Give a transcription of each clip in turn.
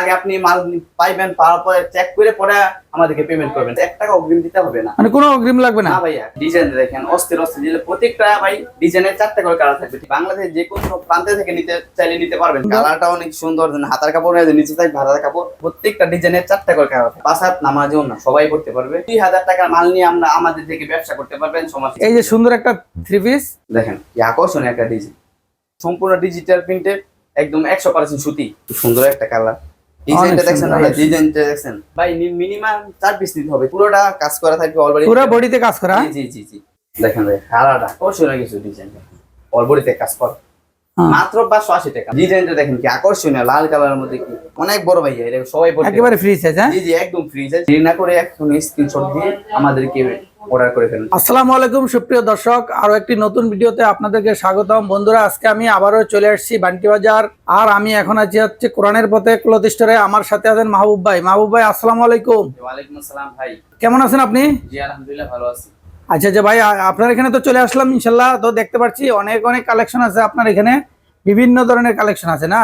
আগে আপনি মাল পাইবেন পাওয়ার পরে চেক করে পরে আমাদেরকে পেমেন্ট করবেন। এক টাকা অগ্রিম দিতে হবে না। মানে কোনো অগ্রিম লাগবে না? ভাইয়া ডিজাইন দেখেন অস্থির অস্থির ডিজাইন প্রত্যেকটা ভাই ডিজাইনের চারটে করে কালার থাকবে। বাংলাদেশ যে কোনো প্রান্তে থেকে নিতে চাইলে নিতে পারবেন। কালারটা অনেক সুন্দর হাতার কাপড় নিচে থাকবে হাতার কাপড়। প্রত্যেকটা ডিজাইনের চারটে করে কালার থাকবে। পাঁচ হাত নামাজেও না সবাই করতে পারবে। দুই হাজার টাকার মাল নিয়ে আমরা আমাদের থেকে ব্যবসা করতে পারবেন সমস্যা এই যে সুন্দর একটা থ্রি পিস দেখেন আকর্ষণীয় একটা ডিজাইন সম্পূর্ণ ডিজিটাল প্রিন্টে একদম একশো পার্সেন্ট সুতি। সুন্দর একটা কালার ডিজাইনটা দেখছেন সুন্দর, ডিজাইনটা দেখছেন? ভাই মিনিমাম চার পিস নিতে হবে। পুরোটা কাজ করা থাকবে অলরেডি পুরো বডিতে কাজ করা? জি জি জি দেখেন ভাই কালারটা আকর্ষণীয় কিছু ডিজাইন অলবডিতে কাজ কর। হ্যাঁ। মাত্র পাঁচশো আশি টাকা। ডিজাইনটা দেখেন কি আকর্ষণীয় লাল কালারের মধ্যে কি? অনেক বড় ভাইয়া এটা সবাই পড়তে একেবারে ফ্রি সাইজ হ্যাঁ? জি জি একদম ফ্রি দেরি না করে এখন স্ক্রিনশট দিয়ে আমাদেরকে অর্ডার করে ফেলুন। আসসালামু আলাইকুম সুপ্রিয় দর্শক। আরও একটি নতুন ভিডিওতে আপনাদেরকে স্বাগতম। বন্ধুরা আজকে আমি আবারও চলে আসছি বান্টি বাজার আর আমি এখন আছি হচ্ছে কোরআনের পথে ক্লথ স্টোরে আমার সাথে আছেন মাহবুব ভাই। মাহবুব ভাই আসসালামু আলাইকুম। ওয়ালাইকুম আসসালাম ভাই। কেমন আছেন আপনি? জি আলহামদুলিল্লাহ ভালো আছি। আচ্ছা আচ্ছা ভাই আপনার এখানে তো চলে আসলাম ইনশাল্লাহ। তো দেখতে পাচ্ছি অনেক অনেক কালেকশন আছে আপনার এখানে। বিভিন্ন ধরনের কালেকশন আছে না?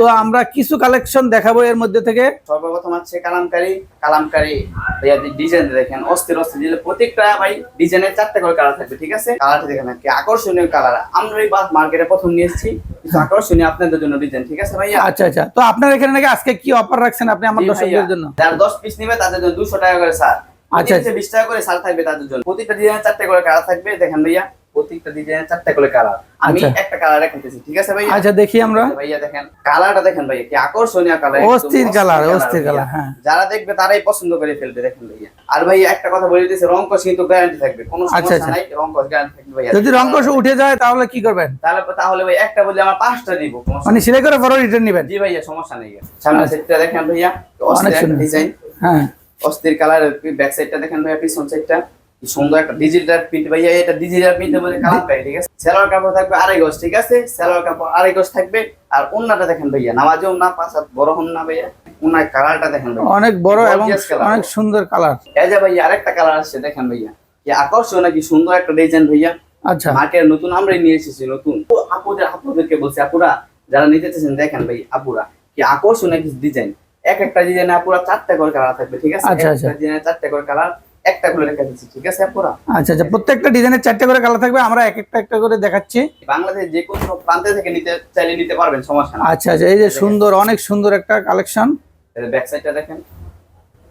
তো আমরা কিছু কালেকশন দেখাবো এর মধ্যে থেকে। সর্বপ্রথম হচ্ছে কালামকারি কালামকারি ভাইয়া ডিজাইন দেখেন অস্থির অস্থির ডিজাইন প্রত্যেকটা ভাই ডিজাইনের চারটে করে কালার থাকবে ঠিক আছে? কালারটা দেখেন কি আকর্ষণীয় কালার আমরা এই বাস মার্কেটে প্রথম নিয়ে এসেছি কিছু আকর্ষণীয় আপনাদের জন্য ডিজাইন ঠিক আছে ভাইয়া? আচ্ছা আচ্ছা। তো আপনার এখানে নাকি আজকে কি অফার রাখছেন আপনি আমার দর্শকদের জন্য? যারা দশ পিস নেবে তাদের জন্য দুশো টাকা করে স্যার আচ্ছা, আচ্ছা। বিশ টাকা করে সার থাকবে তাদের জন্য। প্রত্যেকটা ডিজাইনের চারটে করে কালার থাকবে দেখেন ভাইয়া। প্রত্যেকটা ডিজাইনের চারটে করে কালার আমি আচ্ছা। একটা কালার রেখেছি ঠিক আছে ভাইয়া? আচ্ছা দেখি আমরা। ভাইয়া দেখেন কালারটা দেখেন ভাইয়া কি আকর্ষণীয় কালার অস্থির কালার অস্থির কালার হ্যাঁ। যারা দেখবে তারাই পছন্দ করে ফেলবে দেখেন ভাইয়া। আর ভাইয়া একটা কথা বলে দিতেছে রংকশ কিন্তু গ্যারান্টি থাকবে কোনো আচ্ছা, সমস্যা আচ্ছা। নাই রংকশ গ্যারান্টি থাকবে ভাইয়া। যদি রংকশ উঠে যায় তাহলে কি করবেন? তাহলে তাহলে ভাই একটা বলে আমার পাঁচটা সমস্যা মানে সিলাই করে পরে রিটার্ন নেবেন? জি ভাইয়া সমস্যা নেই সামনে সেটটা দেখেন ভাইয়া অস্থির। ডিজাইন হ্যাঁ। অস্থির কালার ব্যাক সাইডটা দেখেন ভাইয়া পিছন সাইডটা সুন্দর একটা ডিজিটাল প্রিন্ট ভাইয়া এটা ডিজিটাল প্রিন্টের মধ্যে কালার পাই ঠিক আছে? সেলোয়ার কাপড় থাকবে আড়াই গজ ঠিক আছে? সেলোয়ার কাপড় আড়াই গজ থাকবে। আর ওন্নাটা দেখেন ভাইয়া নামাজেও না পাঁচ হাত বড় হন না ভাইয়া। ওনার কালারটা দেখেন অনেক বড় এবং অনেক সুন্দর কালার। এই যে ভাইয়া আরেকটা কালার আসছে দেখেন ভাইয়া। কি আকর্ষণ নাকি সুন্দর একটা ডিজাইন ভাইয়া। আচ্ছা। মার্কেট নতুন আমরাই নিয়ে এসেছি নতুন। আপুদের আপুদেরকে বলছি আপুরা যারা নিতে চাইছেন দেখেন ভাই আপুরা কি আকর্ষণ কিছু ডিজাইন এক একটা ডিজাইনে আপুরা চারটা করে কালার থাকবে ঠিক আছে? আচ্ছা, আচ্ছা। একটা ডিজাইনে চারটা করে কালার একটা করে রেখে দিচ্ছি ঠিক আছে আপুরা? আচ্ছা আচ্ছা প্রত্যেকটা ডিজাইনের চারটে করে কালার থাকবে আমরা এক একটা একটা করে দেখাচ্ছি। বাংলাদেশ যে কোনো প্রান্তে থেকে নিতে চাইলে নিতে পারবেন সমস্যা না আচ্ছা আচ্ছা এই যে সুন্দর অনেক সুন্দর একটা কালেকশন ব্যাক সাইডটা দেখেন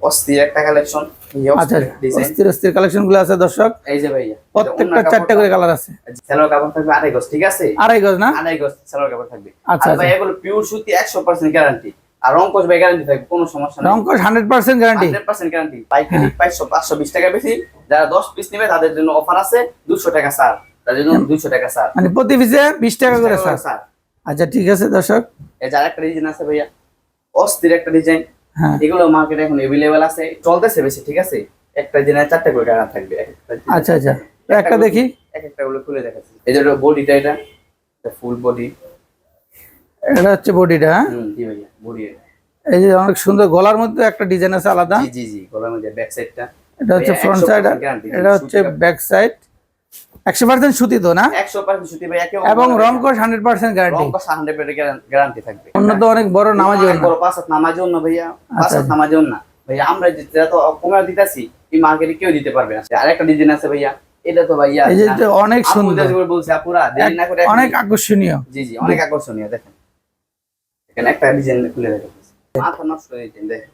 অস্থির একটা কালেকশন আচ্ছা অস্থির অস্থির কালেকশনগুলো আছে দর্শক। এই যে ভাইয়া প্রত্যেকটা চারটে করে কালার আছে। কাপড় থাকবে আড়াই গজ ঠিক আছে? আড়াই গজ না? আড়াই গজ সেলোয়ার কাপড় থাকবে। আচ্ছা, আর ভাই আচ্ছা। এগুলো পিওর সুতি একশো পার্সেন্ট গ্যারান্টি আর রংকশ ভাই গ্যারান্টি থাকবে কোনো সমস্যা নেই। Hundred percent guarantee hundred percent guarantee পাইকারি পাঁচশো পাঁচশো বিশ টাকা বেশি। যারা দশ পিস নেবে তাদের জন্য অফার আছে দুশো টাকা স্যার তাদের জন্য দুশো টাকা স্যার মানে প্রতি পিসে বিশ টাকা করে স্যার আচ্ছা ঠিক আছে দর্শক। এই যার একটা ডিজাইন আছে ভাইয়া অস্থির একটা ডিজাইন হ্যাঁ। এগুলো মার্কেটে এখন এভেলেবেল আছে চলতেছে বেশি ঠিক আছে? একটা ডিজাইনে চারটে করে কালার থাকবে আচ্ছা আচ্ছা। একটা দেখি। এক একটা গুলো খুলে দেখাচ্ছি। এই যে বডিটা এটা। ফুল বডি এটা হচ্ছে বডিটা হুম জি ভাইয়া বডি এই যে অনেক সুন্দর গলার মধ্যে একটা ডিজাইন আছে আলাদা। জি জি জি গলার মধ্যে ব্যাক সাইডটা এটা হচ্ছে ফ্রন্ট সাইড এটা হচ্ছে ব্যাক সাইড একশো পার্সেন্ট সুতি তো না? একশো পার্সেন্ট সুতি ভাইয়া এবং রংকশ হান্ড্রেড পার্সেন্ট গ্যারান্টি গ্যারান্টি থাকবে। অন্য তো অনেক বড় নামাজি অনেক বড় পাঁচ হাত নামাজও না ভাইয়া। পাঁচ আচ্ছা, হাত নামাজও না। ভাইয়া আমরা যেটা তো কমে দিতেছি এই মার্কেটে কেউ দিতে পারবে না। আরেকটা ডিজাইন আছে ভাইয়া। এটা তো ভাইয়া এই যে অনেক সুন্দর। বলছে আপুরা দেরি না করে অনেক আকর্ষণীয়। জি জি অনেক আকর্ষণীয় দেখেন। এখানে একটা ডিজাইন খুলে দেখেন মাথা নষ্ট হয়ে যায় দেখেন।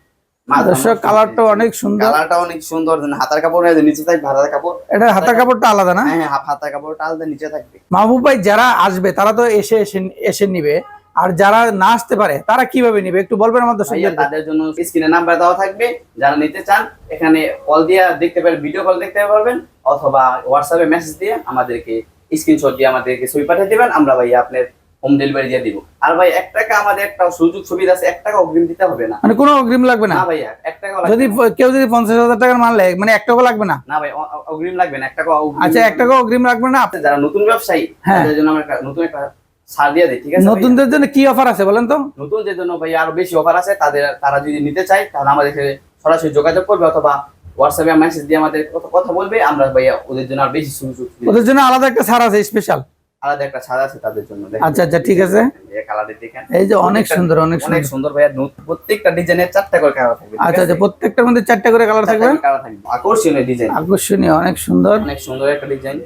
দর্শক কালারটা অনেক সুন্দর। কালারটা অনেক সুন্দর হাতার কাপড় নিচে থাকবে হাতার কাপড়। এটা হাতার কাপড়টা আলাদা না? হ্যাঁ হাতার কাপড়টা আলাদা নিচে থাকবে। মাহবুব ভাই যারা আসবে তারা তো এসে এসে নিবে। আর যারা না আসতে পারে তারা কীভাবে নিবে? একটু বলবেন আমার দর্শকদের তাদের জন্য স্ক্রিনে নাম্বার দেওয়া থাকবে। যারা নিতে চান এখানে কল দিয়ে দেখতে পারবেন ভিডিও কল দেখতে পারবেন অথবা হোয়াটসঅ্যাপে মেসেজ দিয়ে আমাদেরকে স্ক্রিনশট দিয়ে আমাদেরকে ছবি পাঠিয়ে দিবেন। আমরা ভাইয়া আপনার হোম ডেলিভারি দিয়ে দিব। আর ভাই এক টাকা আমাদের একটা সুযোগ সুবিধা আছে এক টাকা অগ্রিম দিতে হবে না। মানে কোনো অগ্রিম লাগবে না? ভাইয়া এক টাকা যদি কেউ যদি পঞ্চাশ হাজার টাকার মাল নেয় মানে এক টাকা লাগবে না? না ভাই অগ্রিম লাগবে না এক টাকা অগ্রিম আচ্ছা এক টাকা অগ্রিম লাগবে না? লাগবে। যারা নতুন ব্যবসায়ী হ্যাঁ। তাদের জন্য আমরা নতুন একটা ছাড় দিয়ে দিই ঠিক আছে নতুনদের জন্য কি অফার আছে বলেন তো? নতুন যে জন্য ভাই আরও বেশি অফার আছে তাদের তারা যদি নিতে চায় তাহলে আমাদের সাথে সরাসরি যোগাযোগ করবে অথবা হোয়াটসঅ্যাপে মেসেজ দিয়ে আমাদের কথা কথা বলবে আমরা ভাইয়া ওদের জন্য আর বেশি সুযোগ ওদের জন্য আলাদা একটা ছাড় আছে স্পেশাল আলাদা একটা ছাদ আছে তাদের জন্য। আচ্ছা আচ্ছা ঠিক আছে। এই কালারটি দেখেন। এই যে অনেক সুন্দর অনেক সুন্দর। সুন্দর ভাইয়া প্রত্যেকটা ডিজাইনের চারটা করে কালার থাকবে আচ্ছা আচ্ছা প্রত্যেকটার মধ্যে চারটা করে কালার থাকবে? কালার থাকবে। আকর্ষণীয় ডিজাইন। আকর্ষণীয় অনেক সুন্দর। অনেক সুন্দর একটা ডিজাইন।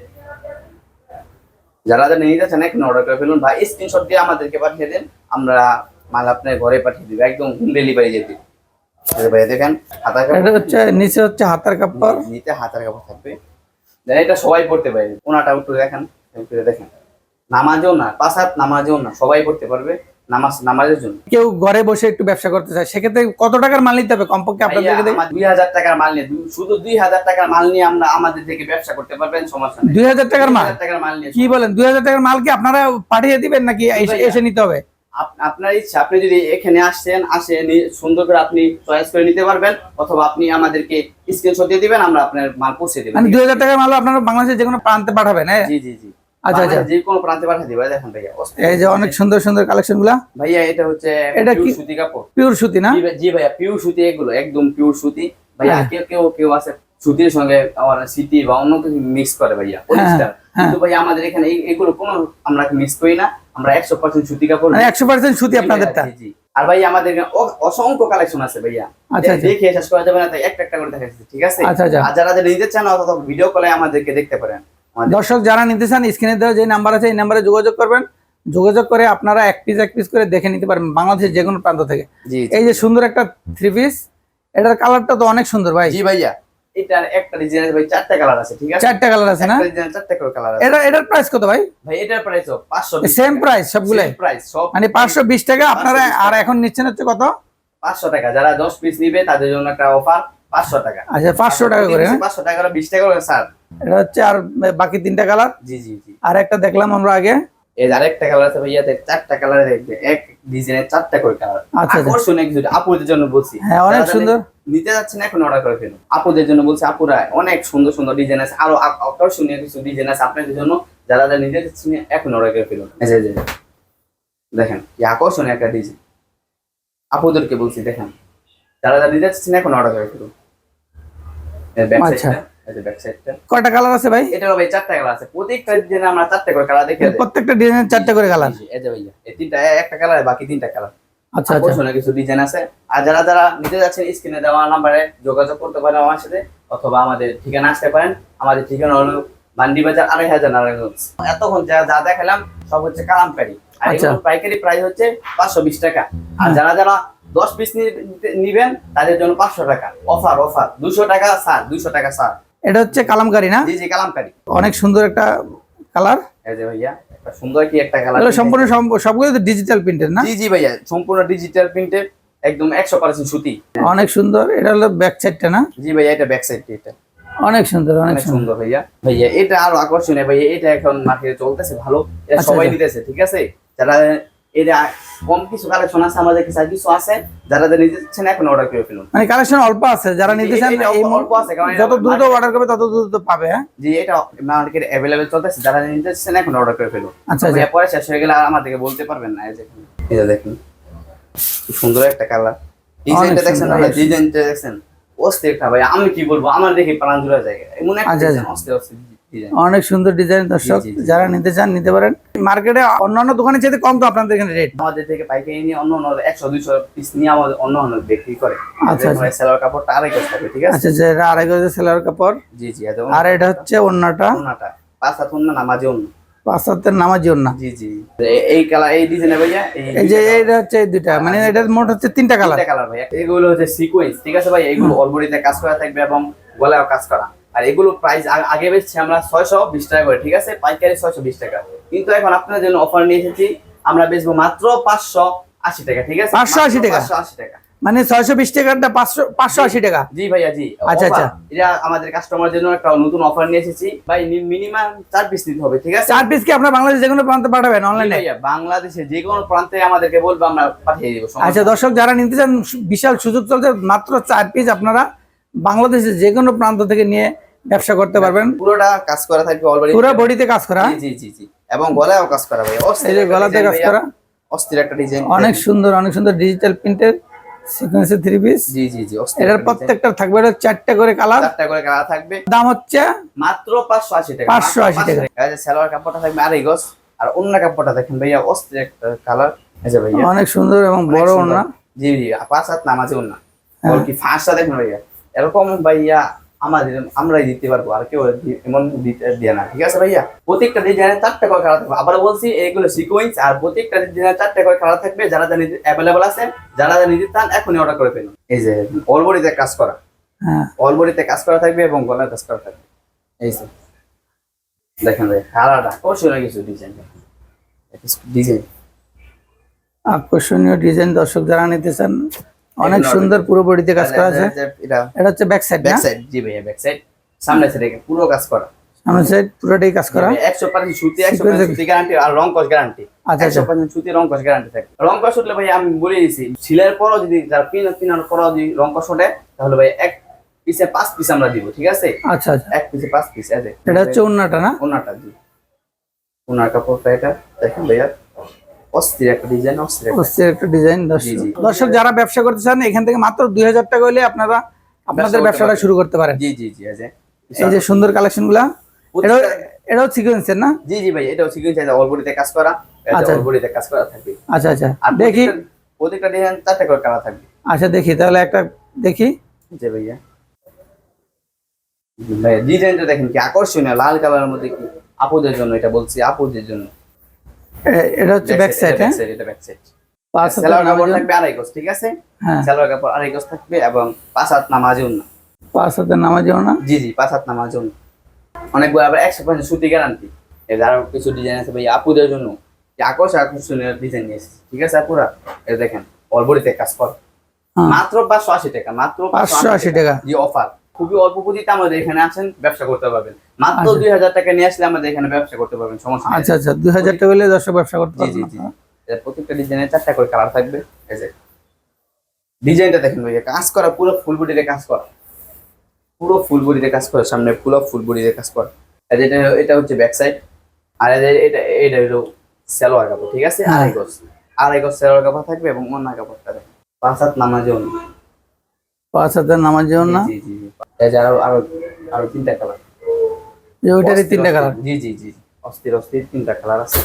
যারা যারা নিতে চান এখন অর্ডার করে ফেলুন। বা স্ক্রিনশট দিয়ে আমাদেরকে পাঠিয়ে দেন। আমরা মাল আপনার ঘরে পাঠিয়ে দিব একদম হোম ডেলিভারি যেতে। ভাইয়া দেখেন হাতার কাপড় হচ্ছে নিচে হচ্ছে হাতার কাপড়। নিতে হাতার কাপড় থাকবে। দেন এটা সবাই পড়তে পারে। ওনাটা একটু দেখেন দেখেন। নামাজও না পাঁচ হাত নামাজও না সবাই করতে পারবে নামাজ নামাজের জন্য। কেউ ঘরে বসে একটু ব্যবসা করতে চায় সেক্ষেত্রে কত টাকার মাল নিতে হবে কমপক্ষে আপনাদেরকে দেখে দুই হাজার টাকার মাল নিয়ে শুধু দুই হাজার টাকার মাল নিয়ে আমরা আমাদের থেকে ব্যবসা করতে পারবেন সমস্যা দুই হাজার টাকার মাল? টাকার মাল নিয়ে কি বলেন দুই হাজার টাকার মাল কি আপনারা পাঠিয়ে দিবেন নাকি এসে- নিতে হবে? আপ- আপনার ইচ্ছা আপনি যদি এখানে আসছেন আসে সুন্দর করে আপনি চয়েস করে নিতে পারবেন অথবা আপনি আমাদেরকে স্ক্রিনশট দিয়ে দিবেন আমরা আপনার মাল পৌঁছে দেবেন মানে দুই হাজার টাকার মাল আপনারা বাংলাদেশের যে কোনো প্রান্তে পাঠাবেন হ্যাঁ? জি জি জি। আচ্ছা, আচ্ছা। যে কোনো প্রান্তে পাঠিয়ে দিবে দেখেন ভাইয়া এই যে অনেক সুন্দর সুন্দর কালেকশনগুলা ভাইয়া এটা হচ্ছে এটা কি? সুতি কাপড় পিওর সুতি না জি ভাইয়া পিওর সুতি এগুলো একদম পিওর সুতি ভাইয়া হ্যাঁ। কেউ কেউ কেউ আছে সুতির সঙ্গে আমার সিটি বা অন্য কিছু মিক্স করে ভাইয়া পলিস্টার হ্যাঁ। কিন্তু ভাইয়া আমাদের এখানে এগুলো কোনো আমরা মিক্স করি না আমরা একশো পার্সেন্ট সুতি কাপড় মানে একশো পার্সেন্ট সুতি আপনাদেরটা। আর ভাই আমাদের অসংখ্য কালেকশন আছে ভাইয়া আচ্ছা, আচ্ছা। দেখে শেষ করা যাবে না তাই একটা একটা করে দেখাচ্ছি ঠিক আছে আচ্ছা। আর যারা যারা নিতে চান অথবা ভিডিও কলে আমাদেরকে দেখতে পারেন দর্শক যারা নিতে চান স্ক্রিনে দেওয়া যে নাম্বার আছে এই নাম্বারে যোগাযোগ করবেন। যোগাযোগ করে আপনারা এক পিস এক পিস করে দেখে নিতে পারবেন বাংলাদেশের যে কোনো প্রান্ত থেকে। এই যে সুন্দর একটা থ্রি পিস এটার কালারটা তো অনেক সুন্দর ভাই। জি ভাইয়া। এটার একটা ডিজাইনের ভাই চারটা কালার আছে ঠিক আছে? চারটা কালার আছে না? চারটা করে কালার আছে। এটা এটার প্রাইস কত ভাই? ভাই এটার প্রাইস পাঁচশো সেম প্রাইস সবগুলাই? প্রাইস সব মানে পাঁচশো বিশ টাকা আপনারা আর এখন নিচ্ছেন হচ্ছে কত? পাঁচশো টাকা যারা দশ পিস নিবে তাদের জন্য একটা অফার পাঁচশো টাকা। আচ্ছা পাঁচশো টাকা করে হ্যাঁ? পাঁচশো টাকা করে বিশ টাকা করে স্যার। এটা হচ্ছে আর বাকি তিনটা কালার? জি জি জি। আর একটা দেখলাম আমরা আগে। এই আরেকটা কালার আছে ভাইয়া চারটা কালার দেখবে। এক ডিজাইনের চারটা করে কালার। আচ্ছা, আচ্ছা। আকর্ষণীয় কিছু আপুদের জন্য বলছি। হ্যাঁ, অনেক সুন্দর। নিতে যাচ্ছেন এখন অর্ডার করে ফেলুন। আপুদের জন্য বলছি আপুরা অনেক সুন্দর সুন্দর ডিজাইন আছে আরও আকর্ষণীয় কিছু ডিজাইন আছে আপনাদের জন্য যারা যারা নিতে যাচ্ছেন এখন অর্ডার করে ফেলুন। দেখেন কি আকর্ষণীয় একটা ডিজাইন। আপুদেরকে বলছি দেখেন যারা যারা নিতে যাচ্ছেন এখন অর্ডার করে ফেলুন। আচ্ছা। কয়টা কালার আছে ভাই? এটারও ভাই চারটা কালার আছে। প্রত্যেকটা ডিজাইনে আমরা চারটা করে কালার দেখে প্রত্যেকটা ডিজাইনের চারটা করে কালার এই যে ভাইয়া এই তিনটা একটা কালার বাকি তিনটা কালার আচ্ছা আচ্ছা। কিছু ডিজাইন আছে। আর যারা যারা নিতে যাচ্ছেন স্ক্রিনে দেওয়া নাম্বারে যোগাযোগ করতে পারেন আমার সাথে অথবা আমাদের ঠিকানা আসতে পারেন। আমাদের ঠিকানা হলো মান্ডি বাজার আড়াই হাজার নারায়ণগঞ্জ। এতক্ষণ যা যা দেখালাম সব হচ্ছে কালামকারি। আর আচ্ছা। পাইকারি প্রাইস হচ্ছে পাঁচশো বিশ টাকা। আর যারা যারা দশ পিস নিবেন তাদের জন্য পাঁচশো টাকা। Offer offer. দুশো টাকা স্যার দুশো টাকা স্যার। এটা হচ্ছে কালামকারি না? জি জি কালামকারি। অনেক সুন্দর একটা কালার। এই যে ভাইয়া সুন্দর কি একটা কালার এগুলো সম্পূর্ণ সম- সবগুলো ডিজিটাল প্রিন্টের না? জি জি ভাইয়া সম্পূর্ণ ডিজিটাল প্রিন্টেড একদম একশো পার্সেন্ট সুতি। অনেক সুন্দর এটা হলো ব্যাক সাইডটা না? জি ভাইয়া এটা ব্যাক সাইড এটা। অনেক সুন্দর অনেক সুন্দর। ভাইয়া। ভাইয়া এটা আরও আকর্ষণীয় ভাইয়া এটা এখন মার্কেটে চলতেছে ভালো এটা আচ্ছা, সবাই আচ্ছা। নিতেছে ঠিক আছে? যারা এটা কম কিছু কালেকশন আছে আমাদের কাছে কিছু আছে যারা এখন অর্ডার করে ফেলুন। মানে কালেকশন অল্প আছে যারা নিতে চান অল্প- আছে, কারণ যত দ্রুত অর্ডার করবে তত দ্রুত পাবে হ্যাঁ? জি এটা মার্কেটে অ্যাভেলেবেল চলতেছে যারা এখন অর্ডার করে ফেলুন। আচ্ছা, আচ্ছা। পরে শেষ হয়ে গেলে আর আমাদেরকে বলতে পারবেন না এই যে এই দেখুন সুন্দর একটা কালার ডিজাইনটা দেখছেন ডিজাইনটা দেখছেন অস্থির ভাইয়া আমি কি বলব আমার দেখে প্রাণ জুড়ে যায়। এমন একটা আচ্ছা, আচ্ছা। অস্থির অস্থির। ডিজাইন অনেক সুন্দর ডিজাইন দর্শক। যারা নিতে চান নিতে পারেন। মার্কেটে অন্যান্য দোকানের চাইতে কম তো আপনাদের এখানে রেট আমাদের থেকে পাইকারি নিয়ে অন্য অন্য একশো দুইশো পিস নিয়ে আমাদের অন্য অন্য বিক্রি করে। আচ্ছা, আচ্ছা। সেলার কাপড়টা আড়াই গজ থাকে ঠিক আছে? আচ্ছা এটা আড়াই গজের সেলার কাপড়। জি জি এটা আর এটা হচ্ছে অন্যটা অন্যটা পাঁচ হাত অন্য নামাজি অন্য পাঁচ হাতের জি জি। এই কালার এই ডিজাইনে ভাইয়া এই যে এটা হচ্ছে দুইটা। মানে এটার মোট হচ্ছে তিনটা কালার কালার ভাইয়া। এগুলো হচ্ছে সিকোয়েন্স ঠিক আছে ভাই এগুলো কাজ করা থাকবে এবং গলায়ও কাজ করা। আর এগুলো প্রাইস আগে বেচছি আমরা ছয়শো বিশ টাকা করে ঠিক আছে? পাইকারি ছয়শো বিশ টাকা। কিন্তু এখন আপনাদের জন্য অফার নিয়ে এসেছি আমরা বেচবো মাত্র পাঁচশো আশি টাকা ঠিক আছে? 580 টাকা? পাঁচশো আশি টাকা। মানে ছয়শো বিশ টাকারটা পাঁচশো পাঁচশো আশি টাকা? জি ভাইয়া জি। আচ্ছা, আচ্ছা। এটা আমাদের কাস্টমার জন্য একটা নতুন অফার নিয়ে এসেছি। ভাই মিনিমাম চার পিস নিতে হবে ঠিক আছে? চার পিস কি আপনার বাংলাদেশ যে কোনো প্রান্তে পাঠাবেন অনলাইনে বাংলাদেশে যে কোনো প্রান্তে আমাদেরকে বলব আমরা পাঠিয়ে দিব আচ্ছা দর্শক যারা নিতে চান বিশাল সুযোগ চলছে মাত্র চার পিস আপনারা বাংলাদেশের যে কোনো প্রান্ত থেকে নিয়ে ব্যবসা করতে পারবেন। পুরোটা কাজ করা থাকবে অলরেডি পুরো বডিতে কাজ করা? জি জি জি এবং গলায়ও কাজ করা ভাই। অস্থির গলাতে কাজ করা। অস্থির একটা ডিজাইন অনেক সুন্দর অনেক সুন্দর ডিজিটাল প্রিন্টের সিকোয়েন্সের থ্রি পিস জি জি জি এটার প্রত্যেকটা থাকবে এটা চারটে করে কালার চারটা করে কালার থাকবে। দাম হচ্ছে মাত্র পাঁচশো আশি টাকা। 580 টাকা। এই যে সালোয়ার কাপড়টা থাকবে আড়াই গজ। আর অন্য কাপড়টা দেখেন ভাইয়া অস্থির একটা কালার এই যে ভাইয়া। অনেক সুন্দর এবং বড় সুন্দর। ওনা জি জি পাঁচ হাত নামাজে ওনা হ্যাঁ। ওর কি ফাঁসটা দেখেন ভাইয়া? এরকম ভাইয়া আমাদের আমরাই দিতে পারব আর কেউ এমন দিতে দিয়ে না ঠিক আছে ভাইয়া? প্রত্যেকটা ডিজাইনের চারটে করে কালার থাকবে। আবার বলছি এইগুলো সিকোয়েন্স আর প্রত্যেকটা ডিজাইনের চারটে করে কালার থাকবে যারা যা নিতে অ্যাভেলেবল আছে যারা যা নিতে চান এখনই অর্ডার করে ফেলুন। এই যে অলবডিতে কাজ করা। হ্যাঁ। অলবডিতে কাজ করা থাকবে এবং গলার কাজ করা থাকবে। এই যে দেখেন ভাই কালারটা অবশ্যই কিছু ডিজাইন ডিজাইন আকর্ষণীয় ডিজাইন দর্শক যারা নিতে চান অনেক সুন্দর পুরো বডিতে কাজ করা আছে। এটা এটা হচ্ছে ব্যাক সাইড না? ব্যাক সাইড জি ভাইয়া ব্যাক সাইড সামনে সাইডে পুরো কাজ করা। সামনের সাইড পুরোটাই কাজ করা। একশো পার্সেন্ট সুতি একশো Sequence পার্সেন্ট সুতি গ্যারান্টি আর রং কস গ্যারান্টি আচ্ছা একশো আচ্ছা পার্সেন্ট সুতি রং কস গ্যারান্টি থাকে। রং কস উঠলে ভাই আমি বলে দিয়েছি সিলের পরও যদি যারা পিন পিনার পরও যদি রং কস ওঠে তাহলে ভাই এক পিসে পাঁচ পিস আমরা দিব ঠিক আছে? আচ্ছা আচ্ছা। এক পিসে পাঁচ পিস আছে এটা হচ্ছে ওন্নাটা না? ওনাটা দি ওনার কাপড়টা এটা দেখেন ভাইয়া। অস্থির একটা ডিজাইন অস্থির একটা অস্থির একটা ডিজাইন দর্শক। জি, জি। যারা ব্যবসা করতে চান এখান থেকে মাত্র দুই হাজার টাকা হলে আপনারা আপনাদের ব্যবসাটা শুরু করতে পারেন। জি জি জি এই যে সুন্দর কালেকশনগুলা এটাও সিকোয়েন্সের না? জি জি ভাই এটাও সিকুয়েন্স আছে অলবডিতে কাজ করা আচ্ছা। অলবডিতে কাজ করা থাকবে। আচ্ছা আচ্ছা। আর দেখি। প্রত্যেকটা- ডিজাইন চারটে করে থাকবে। আচ্ছা দেখি তাহলে একটা দেখি। যে ভাইয়া। ভাইয়া ডিজাইনটা দেখেন কি আকর্ষণীয় লাল কালারের মধ্যে কি? আপুদের জন্য এটা বলছি আপুদের জন্য। এটা হচ্ছে ব্যাক সাইড হ্যাঁ? এটা ব্যাক সাইড পাঁচ কাপড় নামাজ থাকবে আড়াই গজ ঠিক আছে? হ্যাঁ। কাপড় আড়াই গজ থাকবে এবং পাঁচ হাত নামাজে না পাঁচ হাতের নামাজেও না জি জি পাঁচ হাত নামাজে না অনেকগুলো আবার একশো পার্সেন্ট সুতি গ্যারান্টি এর আরও কিছু ডিজাইন আছে ভাই আপুদের জন্য। আকর্ষ আকর্ষণীয় ডিজাইন নিয়ে এসেছি। ঠিক আছে আপুরা? এটা দেখেন অলবডিতে কাজ কর। হ্যাঁ। মাত্র পাঁচশো আশি টাকা মাত্র পাঁচশো আশি টাকা। জি অফার খুবই অল্প পুঁজিতে আমাদের এখানে আসেন ব্যবসা করতে পারবেন। মাত্র আচ্ছা। দুই হাজার টাকা নিয়ে আসলে আমাদের এখানে ব্যবসা করতে পারবেন সমস্যা আচ্ছা আচ্ছা দুই হাজার টাকা হলে দর্শক ব্যবসা করতে জি জি জি। প্রত্যেকটা ডিজাইনের চারটা করে কালার থাকবে এই যে। ডিজাইনটা দেখেন ভাইয়া কাজ করা পুরো ফুল বডিতে কাজ করা। পুরো ফুল বডিতে কাজ করা সামনে পুরো ফুল বডিতে কাজ করা। আর এটা এটা হচ্ছে ব্যাক সাইড আর এই যে এটা এটা হলো সালোয়ার কাপড় ঠিক আছে? হ্যাঁ। আড়াই গজ। আড়াই গজ সালোয়ার কাপড় থাকবে এবং অন্য কাপড়টা দেখেন। পাঁচ হাত না পাঁচ হাতের নামাজেও না জি জি জি। এই যে আরও আরও আরও তিনটা কালার ওইটারই তিনটা কালার জি জি জি। অস্থির অস্থির তিনটা কালার আছে।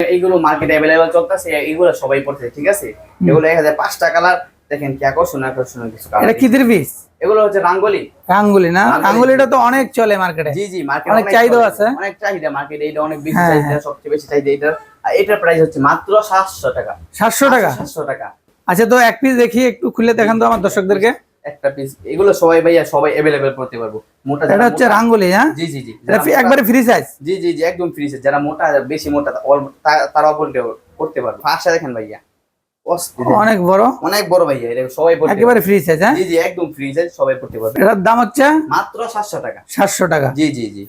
এইগুলো মার্কেটে অ্যাভেলেবল চলতেছে এইগুলো সবাই পড়তেছে ঠিক আছে? এগুলো এক হাজার পাঁচটা কালার দেখেন কি আকর্ষণ আকর্ষণ কিছু এটা কিদের পিস এগুলো হচ্ছে রাঙ্গলি। রাঙ্গুলি না। রাঙ্গুলিটা তো অনেক চলে মার্কেটে জি জি মার্কেট অনেক চাহিদা আছে। অনেক চাহিদা মার্কেটে এটা অনেক বেশি হ্যাঁ, চাহিদা হ্যাঁ। সবচেয়ে বেশি চাহিদা এটা আর এটার প্রাইস হচ্ছে মাত্র সাতশো টাকা। সাতশো টাকা? সাতশো টাকা। আচ্ছা তো এক পিস দেখি একটু খুলে দেখান তো আমার দর্শকদেরকে। একটা পিস এগুলো সবাই ভাইয়া সবাই অ্যাভেলেবেল করতে পারব। মোটা এটা হচ্ছে রাঙ্গুলি হ্যাঁ? জি জি জি। এটা একবারে ফ্রি সাইজ জি জি জি একদম ফ্রি সাইজ যারা মোটা বেশি মোটা অল- তা- তারাও বলতে করতে পারবে। ফাঁসা দেখেন ভাইয়া। অনেক বড়। অনেক বড় ভাইয়া এটা সবাই পড়তে একেবারে ফ্রি সাইজ হ্যাঁ? জি জি একদম ফ্রি সাইজ সবাই পড়তে পারবে। এটার দাম হচ্ছে? মাত্র সাতশো টাকা। সাতশো টাকা। জি জি জি।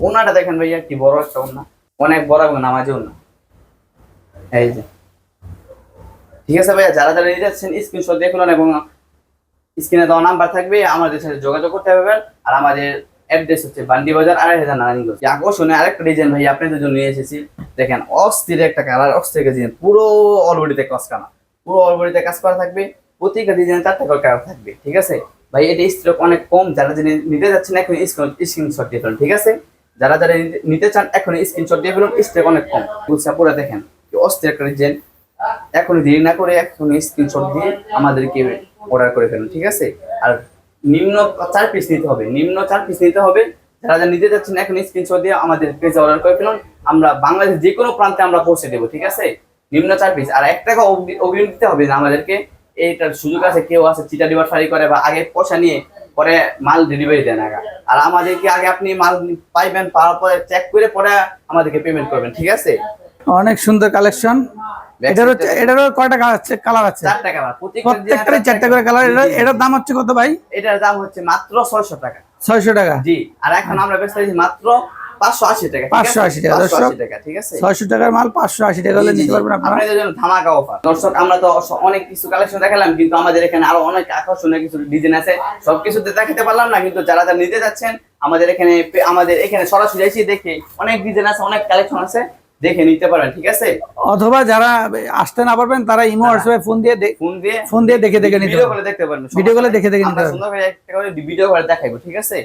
ওনাটা দেখেন ভাইয়া কি বড় একটা ওনা। অনেক বড় এবং নামাজে ওনা এই যে। ঠিক আছে ভাইয়া যারা যারা নিতে যাচ্ছেন স্ক্রিনশট দেখুন এবং স্ক্রিনে দেওয়া নাম্বার থাকবে, আমাদের সাথে যোগাযোগ করতে পারবেন। আর আমাদের অ্যাড্রেস হচ্ছে বান্ডি বাজার আড়াই হাজার নারায়ণগঞ্জ। এই আকর্ষণীয় আরেকটা ডিজাইন ভাই, আপনাদের জন্য নিয়ে এসেছি। দেখেন, অস্থির একটা কালার অস্থির ডিজাইন পুরো অলবডিতে কাজ করা। পুরো অলবডিতে কাজ করা থাকবে। প্রতিটা ডিজাইন চারটা করে কালার থাকবে, ঠিক আছে? ভাই, এটা স্টক অনেক কম। যারা যিনি নিতে যাচ্ছেন, এখন স্ক্রিনশট দিয়ে ফেলুন, ঠিক আছে? যারা যারা নিতে- চান, এখন স্ক্রিনশট দিয়ে ফেলুন স্টক অনেক কম। বুঝছে পুরো দেখেন অস্থির একটা ডিজাইন এখন দেরি না করে এখন স্ক্রিনশট দিয়ে আমাদেরকে অর্ডার করে ফেলুন, ঠিক আছে? আর নিম্ন চার পিস নিতে হবে, নিম্ন চার পিস নিতে হবে। যারা যারা নিতে যাচ্ছেন, এখন স্ক্রিনশট দিয়ে আমাদের পেজে অর্ডার করে ফেলুন। আমরা বাংলাদেশের যে কোনো প্রান্তে আমরা পৌঁছে দেবো, ঠিক আছে? নিম্ন চার পিস আর এক টাকা অগ্রি- অগ্রিম দিতে হবে না আমাদেরকে এইটার সুযোগ আছে, কেউ আছে চিটা ডিবার ফারি করে বা আগে পয়সা নিয়ে পরে মাল ডেলিভারি দেন আগে আর আমাদেরকে আগে আপনি মাল পাইবেন, পাওয়ার পরে চেক করে পরে আমাদেরকে পেমেন্ট করবেন, ঠিক আছে? অনেক সুন্দর কালেকশন। এটার হচ্ছে এটারও কয়টা কালার আছে? টাকা মাল। প্রত্যেকটা চারটা করে কালার। এটা এটার দাম হচ্ছে কত ভাই? এটার দাম হচ্ছে মাত্র ছয়শো টাকা। ছয়শো টাকা? জি আর এখন আমরা মাত্র টাকা ঠিক 580 টাকা, দর্শক। ঠিক আছে? ছয়শো টাকার মাল পাঁচশো আশি টাকা হলে জি, জি, নিতে পারবেন আপনারা। আপনাদের জন্য ধামাকা অফার দর্শক আমরা তো অনেক কিছু কালেকশন দেখালাম কিন্তু আমাদের এখানে আরও অনেক আকর্ষণীয় কিছু ডিজাইন আছে। সবকিছুতে দেখাতে পারলাম না কিন্তু যারা যারা নিতে যাচ্ছেন আমাদের এখানে আমাদের এখানে সরাসরি এসে দেখে অনেক ডিজাইন আছে অনেক কালেকশন আছে। দেখে নিতে পারবেন ঠিক আছে? অথবা যারা আসতে না পারবেন তারা ইমো হোয়াটসঅ্যাপে ফোন দিয়ে ফোন দিয়ে ফোন দিয়ে দেখে দেখে নিতে ভিডিও করে দেখতে পারবেন ভিডিও করে দেখে দেখে নিতে পারবেন। সুন্দর করে একটা করে ভিডিও করে দেখাইবো ঠিক আছে?